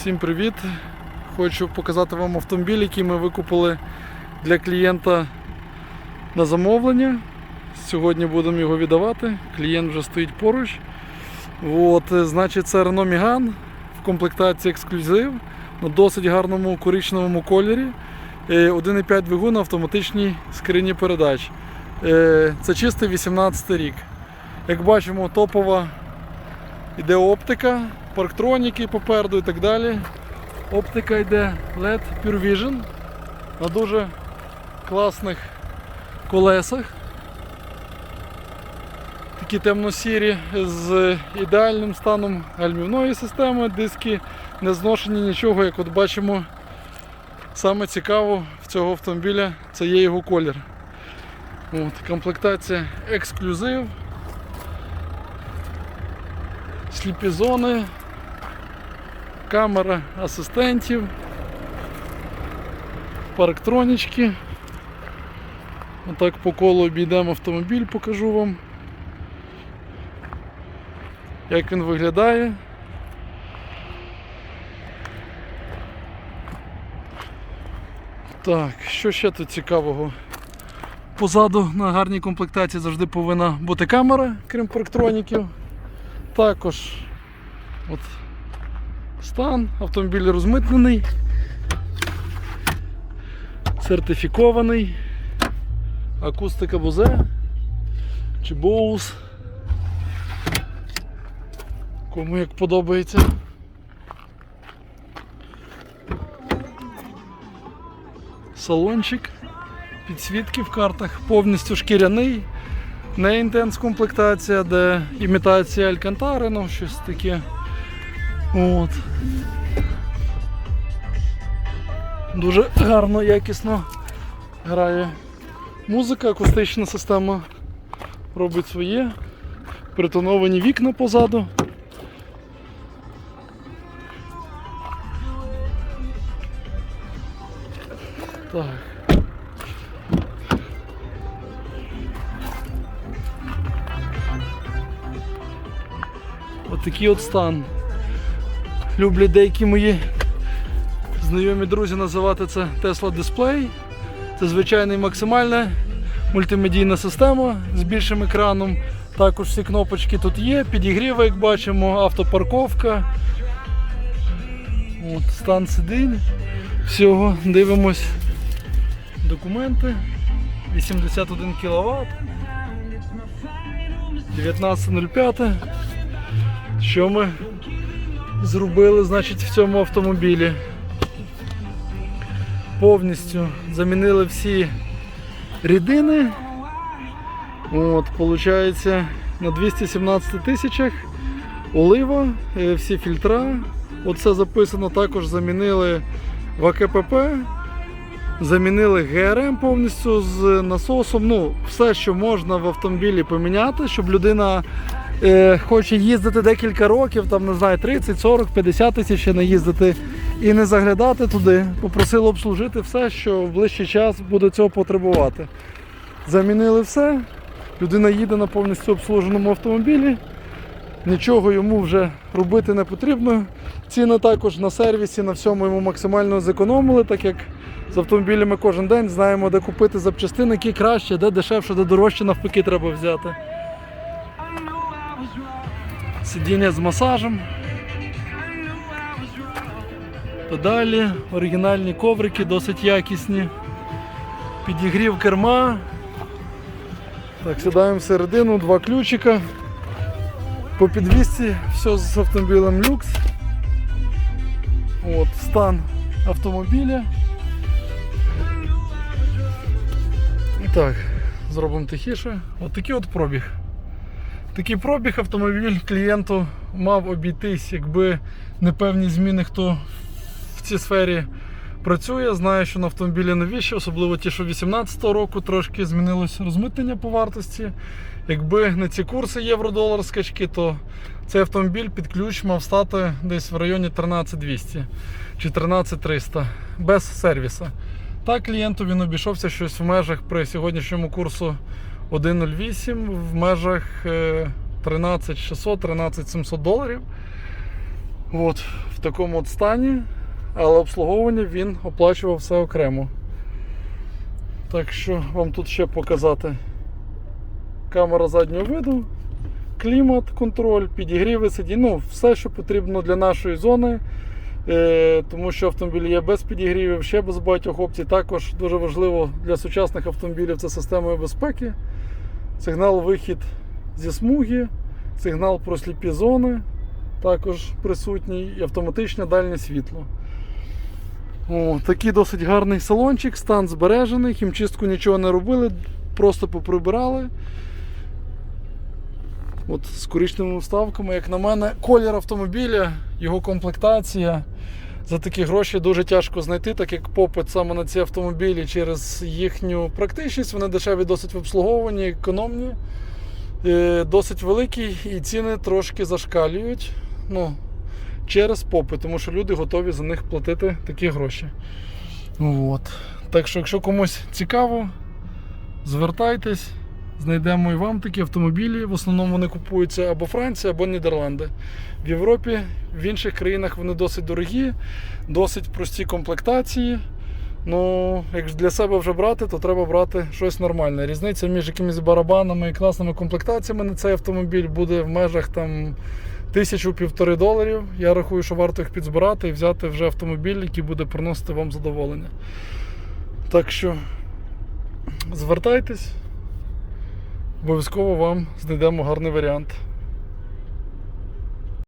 Всім привіт! Хочу показати вам автомобіль, який ми викупили для клієнта на замовлення. Сьогодні будемо його віддавати. Клієнт вже стоїть поруч. От, е, значить, це Renault Megane в комплектації ексклюзив на досить гарному коричневому кольорі. Е, 1,5 двигун на автоматичній скрині передач. Е, Це чистий 18 рік. Як бачимо, топова Іде оптика, парктроніки попереду і так далі. Оптика йде LED Pure Vision на дуже класних колесах. Такі темно-сірі з ідеальним станом гальмівної системи, диски не зношені нічого, як от бачимо. Саме цікаво в цього автомобіля це є його колір. От, комплектація ексклюзив сліпі зони, камера асистентів, парктронічки. Отак по колу обійдемо автомобіль, покажу вам, як він виглядає. Так, що ще тут цікавого? Позаду на гарній комплектації завжди повинна бути камера, крім парктроніків. Також от, стан, автомобіль розмитнений, сертифікований, акустика Бозе чи Боус. Кому як подобається. Салончик, підсвітки в картах, повністю шкіряний. Не інтенс комплектація, де імітація Алькантари, ну щось таке. От. Дуже гарно, якісно грає музика, акустична система робить своє. Притоновані вікна позаду. Так. Отакий от стан. Люблять деякі мої знайомі друзі називати це Tesla Display. Це звичайна максимальна мультимедійна система з більшим екраном. Також всі кнопочки тут є, підігріви, як бачимо, автопарковка. От, стан сидінь. Всього дивимось документи. 81 кВт. 19.05. Що ми зробили значить, в цьому автомобілі? Повністю замінили всі рідини. От, Получається на 217 тисячах олива, е, всі фільтра. Оце записано, також замінили в АКПП, замінили ГРМ повністю з насосом. Ну, все, що можна в автомобілі поміняти, щоб людина е, хоче їздити декілька років, там не знаю, 30, 40, 50 тисяч ще не їздити і не заглядати туди. Попросили обслужити все, що в ближчий час буде цього потребувати. Замінили все. Людина їде на повністю обслуженому автомобілі. Нічого йому вже робити не потрібно. Ціни також на сервісі, на всьому йому максимально зекономили, так як з автомобілями кожен день знаємо, де купити запчастини, які краще, де дешевше, де дорожче, навпаки, треба взяти. Сидіння з масажем. Педалі, оригінальні коврики, досить якісні. Підігрів керма. Так, сідаємо всередину, два ключика. По підвісці все з автомобілем люкс. От, стан автомобіля. І так, зробимо тихіше. От такий от пробіг. Такий пробіг автомобіль клієнту мав обійтись, якби не певні зміни, хто в цій сфері працює. Знає, що на автомобілі новіші, особливо ті, що 18-го року трошки змінилось розмитнення по вартості. Якби не ці курси євро-долар скачки, то цей автомобіль під ключ мав стати десь в районі 13200 чи 13300 без сервісу. Так, клієнту він обійшовся щось в межах при сьогоднішньому курсу 1.08 в е, межах 13600-13700 доларів. От, в такому от стані, але обслуговування він оплачував все окремо. Так що вам тут ще показати камера заднього виду, клімат, контроль, підігріви сидінь, ну, все, що потрібно для нашої зони. Е, тому що автомобіль є без підігрівів, ще без багатьох опцій. Також дуже важливо для сучасних автомобілів це системою безпеки. Сигнал вихід зі смуги, сигнал про сліпі зони також присутній, і автоматичне дальнє світло. О, такий досить гарний салончик, стан збережений, хімчистку нічого не робили, просто поприбирали. От з коричневими вставками, як на мене, колір автомобіля, його комплектація. За такі гроші дуже тяжко знайти, так як попит саме на ці автомобілі через їхню практичність. Вони дешеві досить в обслуговуванні, економні, е, досить великі і ціни трошки зашкалюють. Ну, через попит, тому що люди готові за них платити такі гроші. От. Так що, якщо комусь цікаво, звертайтесь, знайдемо і вам такі автомобілі. В основному вони купуються або Франція, або Нідерланди. В Європі, в інших країнах вони досить дорогі, досить прості комплектації. Ну, як для себе вже брати, то треба брати щось нормальне. Різниця між якимись барабанами і класними комплектаціями на цей автомобіль буде в межах там тисячу-півтори доларів. Я рахую, що варто їх підзбирати і взяти вже автомобіль, який буде приносити вам задоволення. Так що звертайтесь, обов'язково вам знайдемо гарний варіант.